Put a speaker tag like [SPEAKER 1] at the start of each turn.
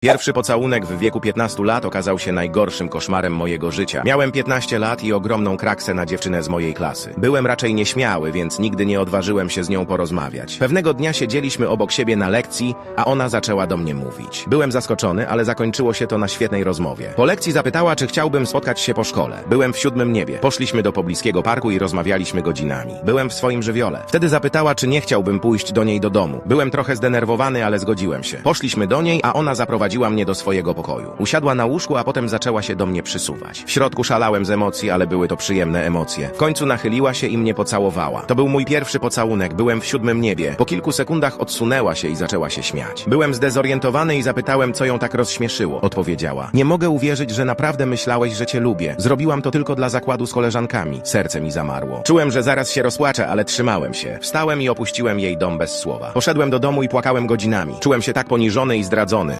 [SPEAKER 1] Pierwszy pocałunek w wieku 15 lat okazał się najgorszym koszmarem mojego życia. Miałem 15 lat i ogromną kraksę na dziewczynę z mojej klasy. Byłem raczej nieśmiały, więc nigdy nie odważyłem się z nią porozmawiać. Pewnego dnia siedzieliśmy obok siebie na lekcji, a ona zaczęła do mnie mówić. Byłem zaskoczony, ale zakończyło się to na świetnej rozmowie. Po lekcji zapytała, czy chciałbym spotkać się po szkole. Byłem w siódmym niebie. Poszliśmy do pobliskiego parku i rozmawialiśmy godzinami. Byłem w swoim żywiole. Wtedy zapytała, czy nie chciałbym pójść do niej do domu. Byłem trochę zdenerwowany, ale zgodziłem się. Poszliśmy do niej, a ona zaprowadziła mnie do swojego pokoju. Usiadła na łóżku, a potem zaczęła się do mnie przysuwać. W środku szalałem z emocji, ale były to przyjemne emocje. W końcu nachyliła się i mnie pocałowała. To był mój pierwszy pocałunek, byłem w siódmym niebie. Po kilku sekundach odsunęła się i zaczęła się śmiać. Byłem zdezorientowany i zapytałem, co ją tak rozśmieszyło. Odpowiedziała: Nie mogę uwierzyć, że naprawdę myślałeś, że cię lubię. Zrobiłam to tylko dla zakładu z koleżankami. Serce mi zamarło. Czułem, że zaraz się rozpłaczę, ale trzymałem się. Wstałem i opuściłem jej dom bez słowa. Poszedłem do domu i płakałem godzinami. Czułem się tak poniżony i zdradzony.